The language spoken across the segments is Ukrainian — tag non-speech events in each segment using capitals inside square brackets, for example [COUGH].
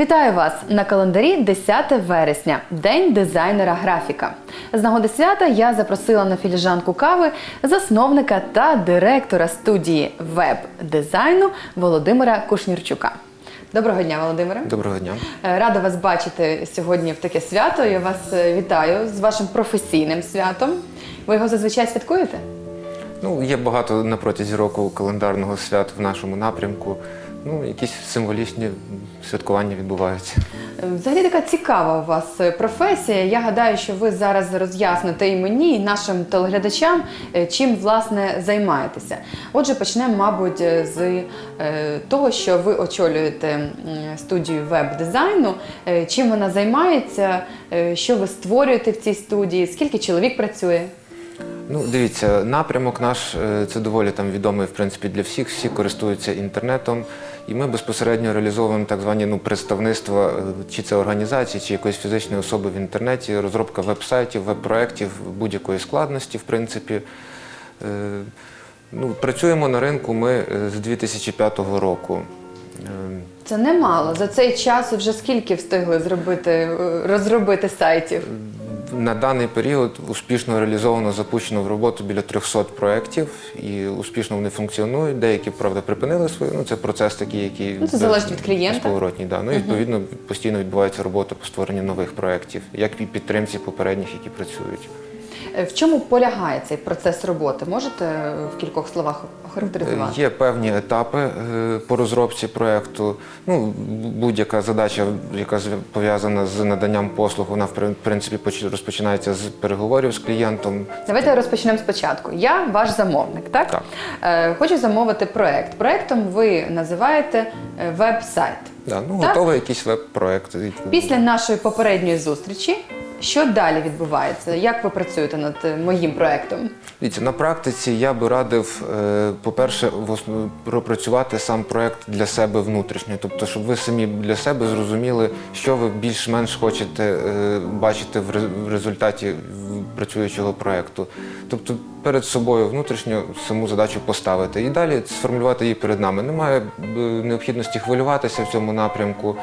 Вітаю вас на календарі 10 вересня, День дизайнера графіка. З нагоди свята я запросила на філіжанку кави засновника та директора студії веб-дизайну Володимира Кушнірчука. Доброго дня, Володимире. Доброго дня. Е, Рада вас бачити сьогодні в таке свято. Я вас е, вітаю з вашим професійним святом. Ви його зазвичай святкуєте? Ну, є багато на протязі року календарного свят в нашому напрямку. Ну, якісь символічні святкування відбуваються. Е, Взагалі така цікава у вас е, професія. Я гадаю, що ви зараз роз'ясните і мені, і нашим телеглядачам, е, чим власне займаєтеся. Отже, почнемо, мабуть, з того, що ви очолюєте студію веб-дизайну. Чим вона займається, що ви створюєте в цій студії, скільки чоловік працює? Ну, дивіться, напрямок наш це доволі там відомий в принципі для всіх. Всі користуються інтернетом, і ми безпосередньо реалізовуємо так звані ну, представництва, е, чи це організації, чи якоїсь фізичної особи в інтернеті, розробка веб-сайтів, веб-проєктів будь-якої складності, в принципі. Е, Ну, працюємо на ринку ми е, з 2005 року. Це немало. За цей час вже скільки встигли зробити, розробити сайтів? На даний період успішно реалізовано, запущено в роботу біля 300 проєктів і успішно вони функціонують. Деякі, правда, припинили свою. Ну, це процес такий, який Ну, це залежить від клієнта. Поворотній Да. Ну, і, відповідно, постійно відбувається робота по створенню нових проєктів, як і підтримці попередніх, які працюють. Е, В чому полягає цей процес роботи? Можете е, в кількох словах охарактеризувати? Є певні етапи е, по розробці проєкту. Ну, будь-яка задача, яка пов'язана з наданням послуг, вона в принципі поч- розпочинається з переговорів з клієнтом. Давайте розпочнемо спочатку. Я ваш замовник, так? Так. Хочу замовити проект. Проектом ви називаєте веб-сайт. Да, ну, Так. готовий якийсь веб-проєкт. Після нашої попередньої зустрічі, що далі відбувається? Як ви працюєте над е, моїм проектом? Дивіться, на практиці я би радив, е, по-перше, пропрацювати сам проект для себе внутрішньо. Тобто, щоб ви самі для себе зрозуміли, що ви більш-менш хочете е, бачити в ре- результаті працюючого проекту. Тобто перед собою внутрішньо саму задачу поставити і далі сформулювати її перед нами. Немає необхідності хвилюватися в цьому напрямку.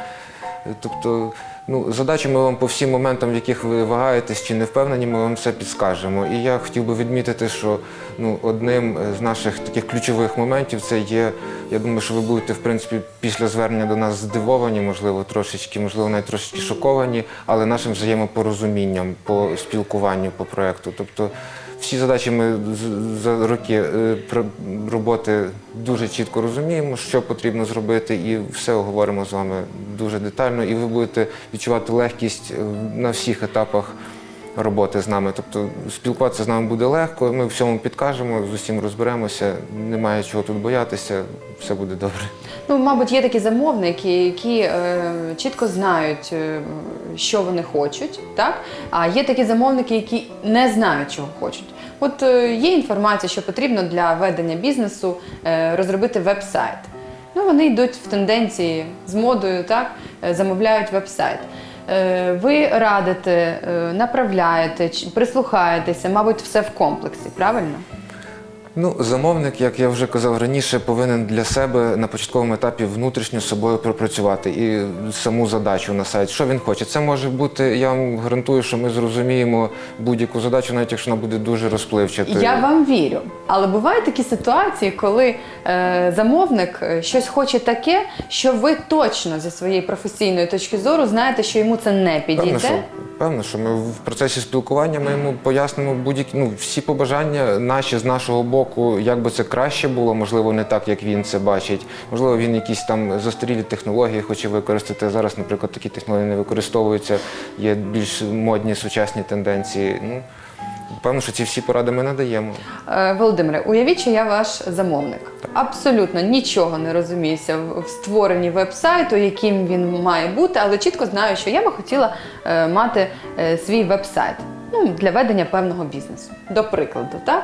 Тобто, ну, задачі ми вам по всім моментам, в яких ви вагаєтесь чи не впевнені, ми вам все підскажемо. І я хотів би відмітити, що ну, одним з наших таких ключових моментів це є. Я думаю, що ви будете, в принципі, після звернення до нас здивовані, можливо, трошечки, можливо, навіть трошечки шоковані, але нашим взаємопорозумінням по спілкуванню по проекту. Тобто, всі задачі ми за роки е, роботи дуже чітко розуміємо, що потрібно зробити, і все говоримо з вами дуже детально. І ви будете відчувати легкість е, на всіх етапах роботи з нами. Тобто спілкуватися з нами буде легко, ми всьому підкажемо, з усім розберемося, немає чого тут боятися, все буде добре. Ну, мабуть, є такі замовники, які е, чітко знають, е, що вони хочуть, так? А є такі замовники, які не знають, чого хочуть. От е, є інформація, що потрібно для ведення бізнесу е, розробити веб-сайт. Ну, вони йдуть в тенденції з модою, так? е, замовляють веб-сайт. Е, Ви радите, е, направляєте, прислухаєтеся, мабуть, все в комплексі, правильно? Ну, замовник, як я вже казав раніше, повинен для себе на початковому етапі внутрішньо з собою пропрацювати і саму задачу на сайт. Що він хоче? Це може бути, я вам гарантую, що ми зрозуміємо будь-яку задачу, навіть якщо вона буде дуже розпливчатою. Я вам вірю. Але бувають такі ситуації, коли е, замовник е, щось хоче таке, що ви точно зі своєї професійної точки зору знаєте, що йому це не Певно, підійде. що, певно, що ми в процесі спілкування ми йому пояснимо будь-які ну, всі побажання наші з нашого боку, як би це краще було, можливо, не так, як він це бачить. Можливо, він якісь там застарілі технології хоче використати. Зараз, наприклад, такі технології не використовуються, є більш модні сучасні тенденції. Ну, певно, що ці всі поради ми надаємо. Е, Володимире, уявіть, що я ваш замовник. Абсолютно нічого не розуміюся в в створенні веб-сайту, яким він має бути, але чітко знаю, що я би хотіла е, мати е, свій веб-сайт ну, для ведення певного бізнесу. До прикладу, так?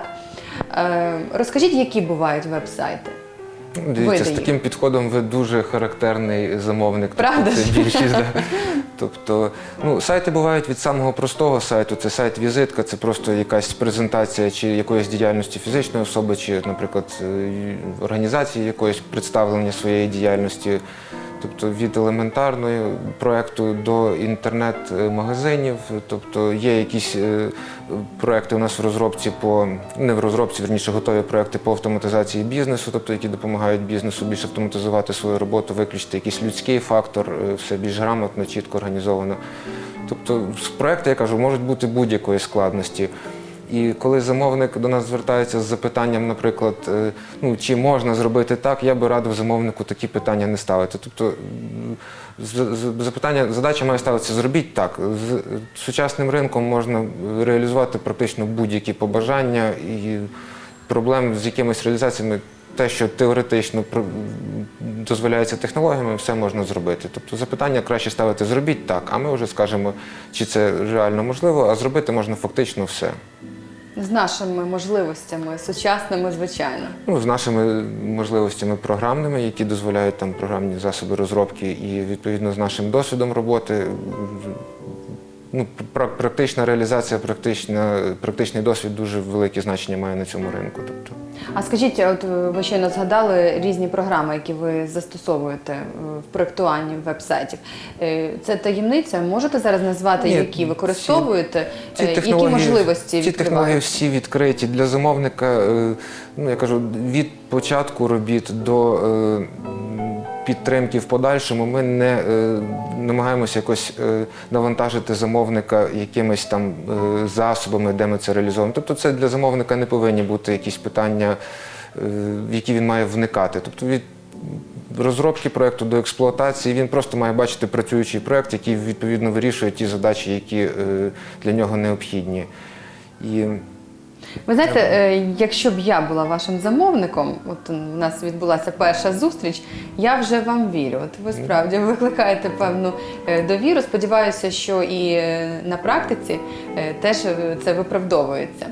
Е, розкажіть, які бувають веб-сайти? Ну, Дивіться, з таким підходом ви дуже характерний замовник. Правда Тобто, це більшість. Да. [LAUGHS] Тобто, ну, сайти бувають від самого простого сайту, це сайт-візитка, це просто якась презентація чи якоїсь діяльності фізичної особи, чи, наприклад, е, організації якоїсь представлення своєї діяльності. Тобто від елементарної проекту до інтернет-магазинів, тобто є якісь е, проекти у нас в розробці по не в розробці, верніше готові проекти по автоматизації бізнесу, тобто які допомагають бізнесу більш автоматизувати свою роботу, виключити якийсь людський фактор, е, все більш грамотно, чітко організовано. Тобто проекти, я кажу, можуть бути будь-якої складності. І коли замовник до нас звертається з запитанням, наприклад, е, ну чи можна зробити так, я би радив замовнику такі питання не ставити. Тобто запитання, задача має ставитися зробіть так. З сучасним ринком можна реалізувати практично будь-які побажання і проблем з якимись реалізаціями. Те, що теоретично дозволяється технологіями, все можна зробити. Тобто запитання краще ставити зробіть так, а ми вже скажемо, чи це реально можливо, а зробити можна фактично все. З нашими можливостями, сучасними, звичайно. Ну, з нашими можливостями програмними, які дозволяють там програмні засоби розробки, і відповідно з нашим досвідом роботи. Ну, пра- практична реалізація, практична, практичний досвід дуже велике значення має на цьому ринку. Тобто, А скажіть, от е, ви щойно згадали різні програми, які ви застосовуєте е, в проєктуванні веб-сайтів. Е, Це таємниця. Можете зараз назвати, Ні, які використовуєте, ці Е, які можливості ці технології всі відкриті для замовника. Ну я кажу, від початку робіт до підтримки в подальшому ми не е, намагаємося якось е, навантажити замовника якимись там е, засобами, де ми це реалізовуємо. Тобто, це для замовника не повинні бути якісь питання, в які він має вникати. Тобто від розробки проекту до експлуатації він просто має бачити працюючий проект, який відповідно вирішує ті задачі, які для нього необхідні. І Ви знаєте, е, якщо б я була вашим замовником, от у нас відбулася перша зустріч, я вже вам вірю. От ви справді [LAUGHS] викликаєте певну е, довіру. Сподіваюся, що і е, на практиці е, теж це виправдовується.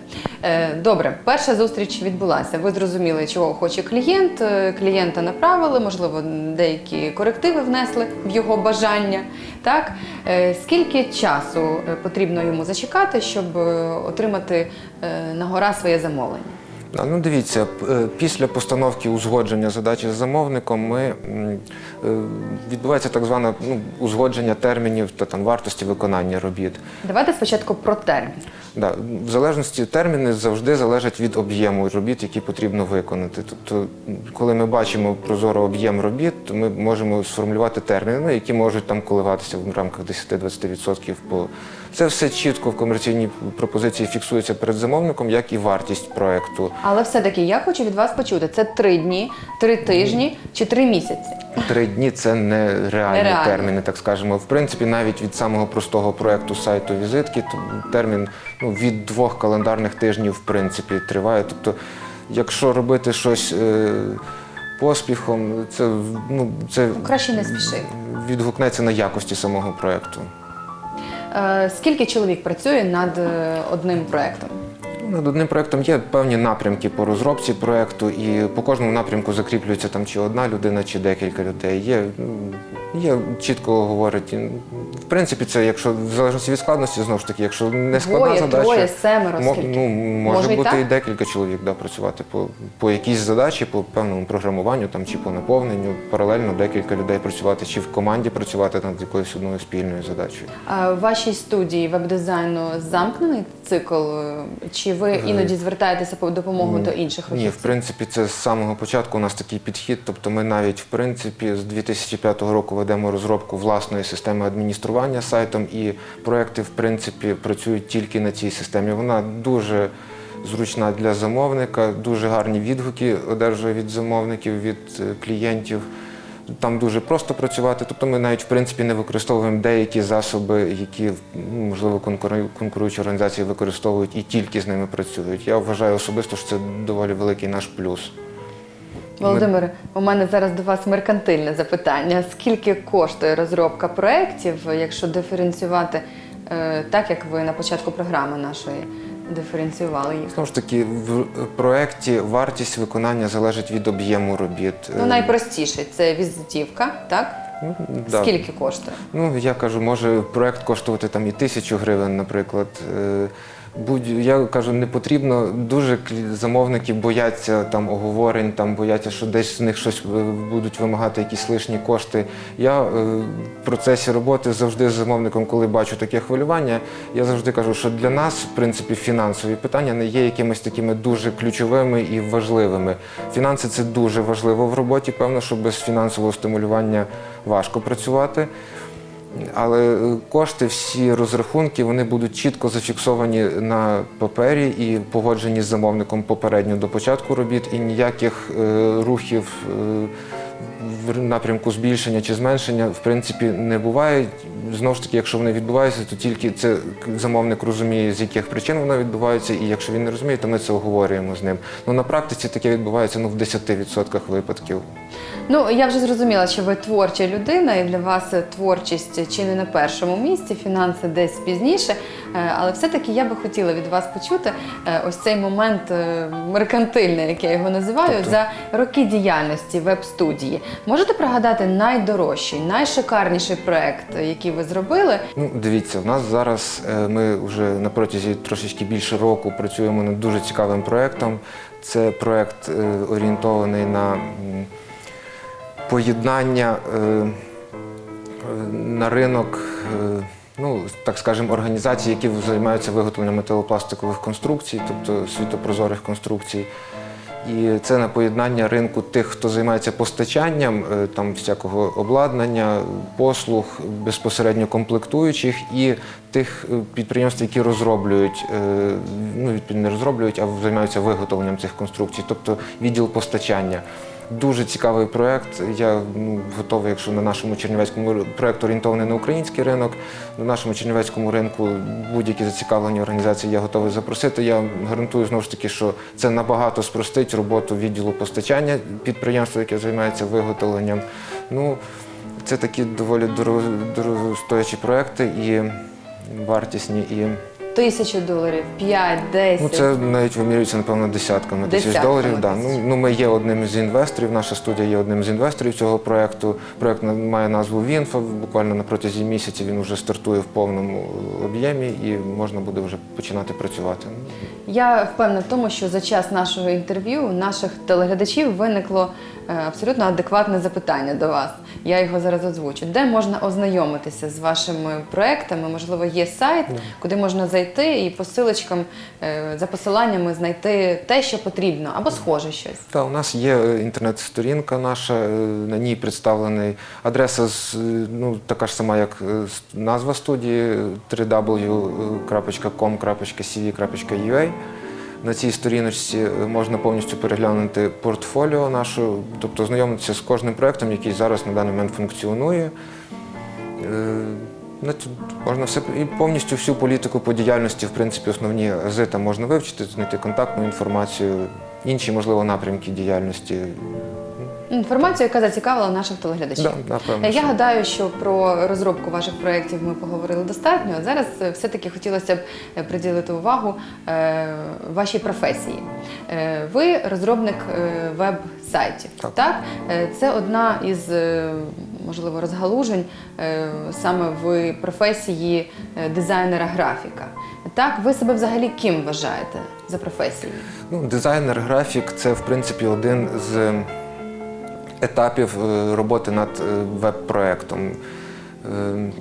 Добре, перша зустріч відбулася. Ви зрозуміли, чого хоче клієнт. Клієнта направили, можливо, деякі корективи внесли в його бажання. Так скільки часу потрібно йому зачекати, щоб отримати е, гора своє замовлення? Ну, дивіться, е, після постановки узгодження задачі з замовником ми е, відбувається так зване ну, узгодження термінів та там вартості виконання робіт. Давайте спочатку про термін. Да, в залежності терміни завжди залежать від об'єму робіт, які потрібно виконати. Тобто, коли ми бачимо прозоро об'єм робіт, то ми можемо сформулювати терміни, які можуть там коливатися в рамках 10-20% по це все чітко в комерційній пропозиції фіксується перед замовником, як і вартість проекту. Але все-таки я хочу від вас почути: це три дні, три тижні чи три місяці. Три дні це не реальні Нереально. терміни, так скажемо. В принципі, навіть від самого простого проекту сайту візитки термін ну, від двох календарних тижнів в принципі триває. Тобто, якщо робити щось е, поспіхом, це ну це Ну, краще не спішити. відгукнеться на якості самого проекту. Е, скільки чоловік працює над е, одним проектом? Над одним проектом є певні напрямки по розробці проекту, і по кожному напрямку закріплюється там чи одна людина, чи декілька людей. Є, ну, є чітко говорить. В принципі, це якщо в залежності від складності, знову ж таки, якщо не складна Двоє, задача, троє, семеро, мо- скільки? ну, може, Може і бути так? і декілька чоловік да, працювати по, по якійсь задачі, по певному програмуванню там, чи по наповненню, паралельно декілька людей працювати, чи в команді працювати над якоюсь одною спільною задачею. А в вашій студії веб-дизайну замкнений цикл? е, Чи ви іноді звертаєтеся по допомогу до інших Ні, в фахівців? принципі, це з самого початку у нас такий підхід. Тобто ми навіть в принципі з 2005 року ведемо розробку власної системи адміністрування сайтом, і проекти, в принципі, працюють тільки на цій системі. Вона дуже зручна для замовника, дуже гарні відгуки одержує від замовників, від е, клієнтів. Там дуже просто працювати. Тобто ми навіть в принципі не використовуємо деякі засоби, які ну, можливо конкуруючі організації використовують і тільки з ними працюють. Я вважаю особисто, що це доволі великий наш плюс. Володимире, у мене зараз до вас меркантильне запитання. Скільки коштує розробка проєктів, якщо диференціювати е, так, як ви на початку програми нашої диференціювали їх? Знову ж таки, в проєкті вартість виконання залежить від об'єму робіт. Ну, найпростіше це візитівка, так? Ну, да. Скільки коштує? Ну, я кажу, може проєкт коштувати там і тисячу гривень, наприклад. Е, Будь я кажу, не потрібно. Дуже замовники бояться там оговорень, там бояться, що десь з них щось е, будуть вимагати якісь лишні кошти. Я е, в процесі роботи завжди з замовником, коли бачу таке хвилювання, я завжди кажу, що для нас, в принципі, фінансові питання не є якимись такими дуже ключовими і важливими. Фінанси це дуже важливо в роботі. Певно, що без фінансового стимулювання важко працювати. Але е, кошти, всі розрахунки, вони будуть чітко зафіксовані на папері і погоджені з замовником попередньо до початку робіт, і ніяких е, рухів е, в напрямку збільшення чи зменшення в принципі не буває. Знову ж таки, якщо вони відбуваються, то тільки це замовник розуміє, з яких причин воно відбувається, і якщо він не розуміє, то ми це оговорюємо з ним. Ну на практиці таке відбувається ну, в 10% випадків. Ну, я вже зрозуміла, що ви творча людина, і для вас творчість чи не на першому місці, фінанси десь пізніше. Е, Але все-таки я би хотіла від вас почути е, ось цей момент е, меркантильний, як я його називаю, Тобто? за роки діяльності веб-студії. Можете пригадати найдорожчий, найшикарніший проект, який ви зробили? Ну, дивіться, в нас зараз е, ми вже на протязі трошечки більше року працюємо над дуже цікавим проєктом. Це проєкт е, орієнтований на поєднання е, на ринок, ну, так скажемо, організацій, які займаються виготовленням металопластикових конструкцій, тобто світопрозорих конструкцій. І це на поєднання ринку тих, хто займається постачанням е, там всякого обладнання, послуг, безпосередньо комплектуючих, і тих е, підприємств, які розроблюють, е, ну не розроблюють, а займаються виготовленням цих конструкцій, тобто відділ постачання. Дуже цікавий проєкт. Я ну, готовий, якщо на нашому чернівецькому проєкт орієнтований на український ринок, на нашому чернівецькому ринку будь-які зацікавлені організації я готовий запросити. Я гарантую знову ж таки, що це набагато спростить роботу відділу постачання підприємства, яке займається виготовленням. Ну, це такі доволі дорогостоячі проекти і вартісні. І Тисячу доларів, 5, 10. Ну, це навіть вимірюється, напевно, десятками тисяч Десятками доларів. Да. тисяч. Ну, ну, ми є одним з інвесторів, наша студія є одним з інвесторів цього проєкту. Проєкт на- має назву Вінфа. Буквально на протязі місяця він вже стартує в повному об'ємі і можна буде вже починати працювати. Я впевнена в тому, що за час нашого інтерв'ю у наших телеглядачів виникло абсолютно адекватне запитання до вас. Я його зараз озвучу. Де можна ознайомитися з вашими проектами? Можливо, є сайт, куди можна зайти і по силочкам, е, за посиланнями знайти те, що потрібно, або схоже щось. Та у нас є е, інтернет-сторінка наша, е, на ній представлений адреса з, е, ну, така ж сама, як е, назва студії www.com.cv.ua. На цій сторіночці е, можна повністю переглянути портфоліо нашу, тобто знайомитися з кожним проєктом, який зараз на даний момент функціонує. Е, ну, Можна все і повністю всю політику по діяльності, в принципі, основні ази можна вивчити, знайти контактну інформацію, інші, можливо, напрямки діяльності. Інформацію, яка зацікавила наших телеглядачів. Да, напевно, Я що. гадаю, що про розробку ваших проєктів ми поговорили достатньо. Зараз е, все-таки хотілося б е, приділити увагу е, вашій професії. Ви розробник веб-сайтів. Так. Е, Це одна із можливо розгалужень саме в професії дизайнера-графіка. Так, ви себе взагалі ким вважаєте за професією? Ну, дизайнер, графік це, в принципі, один з етапів е, роботи над е, веб-проектом. Е,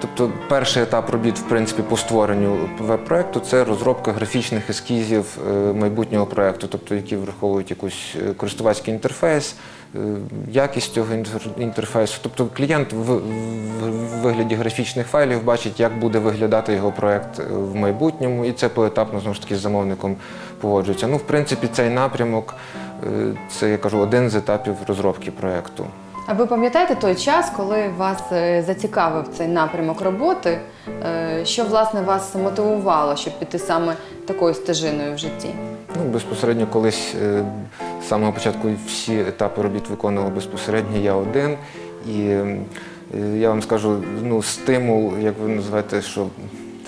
Тобто перший етап робіт, в принципі, по створенню веб-проекту це розробка графічних ескізів майбутнього проекту, тобто які враховують якийсь користувацький інтерфейс, якість цього інтерфейсу. Тобто клієнт в, вигляді графічних файлів бачить, як буде виглядати його проект в майбутньому, і це поетапно знову ж таки з замовником погоджується. Ну, в принципі, цей напрямок це я кажу один з етапів розробки проекту. А ви пам'ятаєте той час, коли вас е, зацікавив цей напрямок роботи? Е, Що власне вас мотивувало, щоб піти саме такою стежиною в житті? Ну, безпосередньо колись е, з самого початку всі етапи робіт виконував безпосередньо я один. І е, я вам скажу, ну, стимул, як ви називаєте, що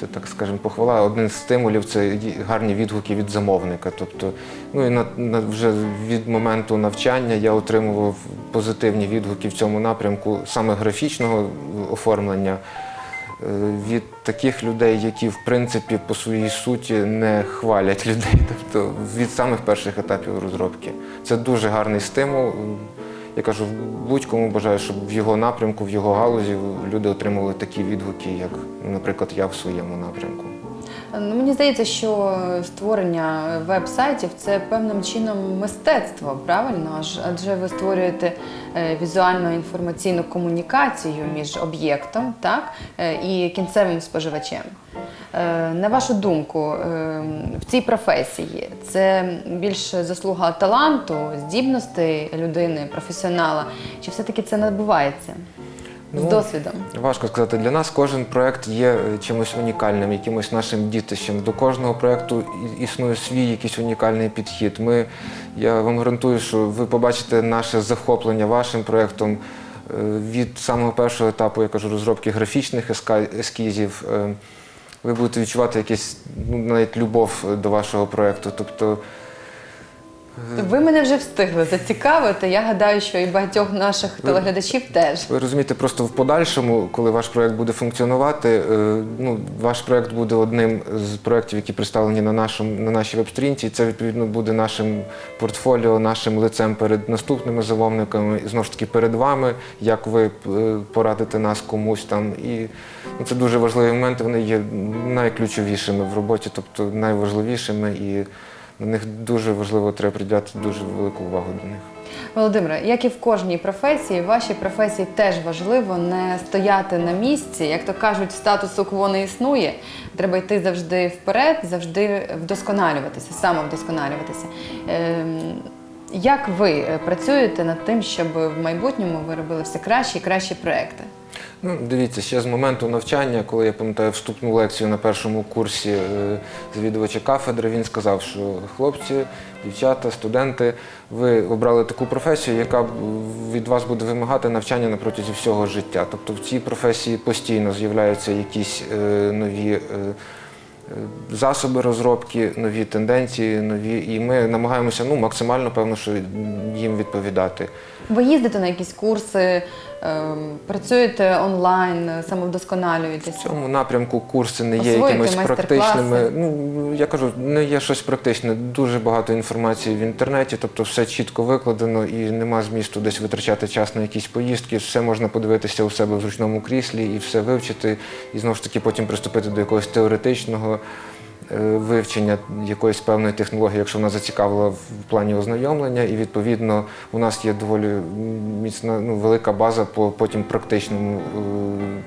це так скажемо, похвала. Один з стимулів це гарні відгуки від замовника. Тобто, ну і на, на вже від моменту навчання я отримував позитивні відгуки в цьому напрямку, саме графічного оформлення. від таких людей, які в принципі по своїй суті не хвалять [LAUGHS] людей, тобто від самих перших етапів розробки. Це дуже гарний стимул. Я кажу, будь-кому бажаю, щоб в його напрямку, в його галузі люди отримували такі відгуки, як, наприклад, я в своєму напрямку. Ну, мені здається, що створення веб-сайтів це певним чином мистецтво, правильно? Адже ви створюєте е, візуально інформаційну комунікацію між об'єктом так, е, і кінцевим споживачем. Е, На вашу думку, е, в цій професії це більше заслуга таланту, здібностей людини, професіонала, чи все-таки це набувається з Ну, досвідом? Важко сказати, для нас кожен проект є чимось унікальним, якимось нашим дітищем. До кожного проекту існує свій якийсь унікальний підхід. Ми, я вам гарантую, що ви побачите наше захоплення вашим проектом е, від самого першого етапу, я кажу, розробки графічних ескізів. Ви будете відчувати якесь ну, навіть любов до вашого проекту. Тобто Ви мене вже встигли зацікавити. Я гадаю, що і багатьох наших телеглядачів теж. Ви розумієте, просто в подальшому, коли ваш проект буде функціонувати, е, ну, ваш проект буде одним з проєктів, які представлені на, нашому, на нашій веб-сторінці. І це відповідно буде нашим портфоліо, нашим лицем перед наступними замовниками, і знову ж таки перед вами, як ви е, порадите нас комусь там. І ну, це дуже важливі моменти. Вони є найключовішими в роботі, тобто найважливішими, і на них дуже важливо треба приділяти дуже велику увагу до них. Володимире, як і в кожній професії, в вашій професії теж важливо не стояти на місці. Як то кажуть, статусу кво не існує. Треба йти завжди вперед, завжди вдосконалюватися, самовдосконалюватися. Ем, Як ви е, працюєте над тим, щоб в майбутньому ви робили все кращі і кращі проекти? Ну, дивіться, ще з моменту навчання, коли я пам'ятаю вступну лекцію на першому курсі е, завідувача кафедри, він сказав, що хлопці, дівчата, студенти, ви обрали таку професію, яка від вас буде вимагати навчання на протязі всього життя. Тобто в цій професії постійно з'являються якісь е, нові. е, Засоби розробки, нові тенденції, нові, і ми намагаємося ну, максимально певно, що їм відповідати. Ви їздите на якісь курси, ем, працюєте онлайн, е, В цьому напрямку курси не є якимись практичними. Ну я кажу, не є щось практичне. Дуже багато інформації в інтернеті, тобто все чітко викладено і нема змісту десь витрачати час на якісь поїздки. Все можна подивитися у себе в зручному кріслі і все вивчити, і знову ж таки потім приступити до якогось теоретичного. Е, Вивчення якоїсь певної технології, якщо вона зацікавила в плані ознайомлення, і відповідно у нас є доволі міцна ну, велика база по потім практичному е,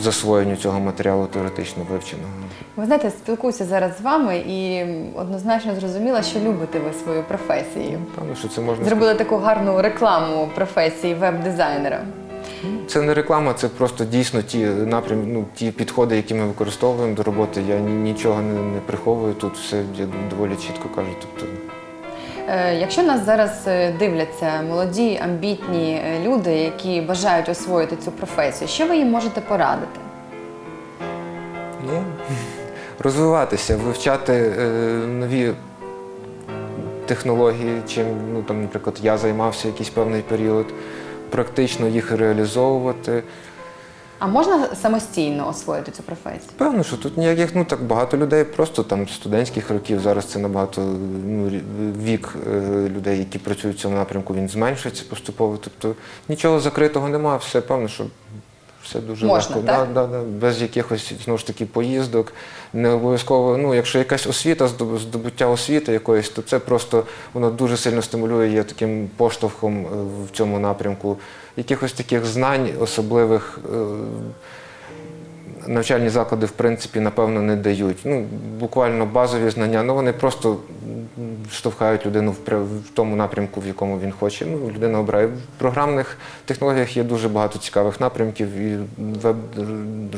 засвоєнню цього матеріалу теоретично вивченого. Ви знаєте, спілкуюся зараз з вами і однозначно зрозуміла, що любите ви свою професію. Певно, що це можна Зробили таку гарну рекламу професії веб-дизайнера. Це не реклама, це просто дійсно ті напрям, ну ті підходи, які ми використовуємо до роботи. Я нічого не, не приховую. Тут все я доволі чітко кажу. Тобто Е, Якщо нас зараз е, дивляться молоді, амбітні е, люди, які бажають освоїти цю професію, що ви їм можете порадити? ну, розвиватися, вивчати е, нові технології, чим, ну там, наприклад, я займався якийсь певний період, практично їх реалізовувати. А можна самостійно освоїти цю професію? Певно, що тут ніяких, ну так багато людей просто там студентських років. Зараз це набагато ну, вік е, людей, які працюють в цьому напрямку, він зменшується поступово. Тобто нічого закритого немає, все певно, що все дуже Можна, легко. так? Да, да, да, без якихось знову ж таки поїздок. Не обов'язково, ну, якщо якась освіта, здобуття освіти якоїсь, то це просто воно дуже сильно стимулює, є таким поштовхом е, в цьому напрямку. Якихось таких знань особливих. е, навчальні заклади, в принципі, напевно, не дають. Ну, буквально базові знання, ну вони просто штовхають людину в, тому напрямку, в якому він хоче. Ну, людина обирає. В програмних технологіях є дуже багато цікавих напрямків, і веб,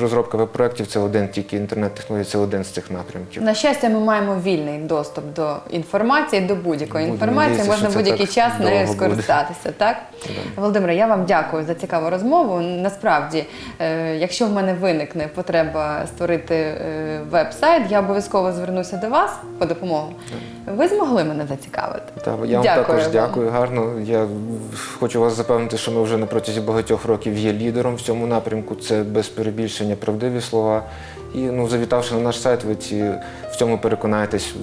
розробка веб-проєктів це один, тільки інтернет-технології це один з цих напрямків. На щастя, ми маємо вільний доступ до інформації, до будь-якої інформації. надіятися, Можна будь-який час нею буде. скористатися. Так, Володимире, я вам дякую за цікаву розмову. Насправді, е, якщо в мене виникне потреба створити е, веб-сайт, я обов'язково звернуся до вас по допомогу. Ви змогли змогли мене зацікавити. Та, я вам Дякую також дякую. Гарно. Я хочу вас запевнити, що ми вже на протязі багатьох років є лідером в цьому напрямку. Це без перебільшення правдиві слова. І ну, завітавши на наш сайт, ви ці, в цьому переконаєтесь,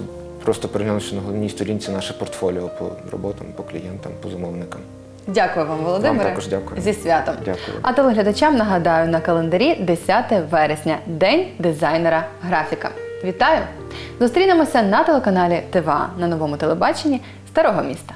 просто переглянувши на головній сторінці наше портфоліо по роботам, по клієнтам, по замовникам. Дякую вам, Володимире. також дякую. Зі святом. Дякую. А телеглядачам нагадаю на календарі 10 вересня, День дизайнера графіка. Вітаю! Зустрінемося на телеканалі ТВА на новому телебаченні Старого міста.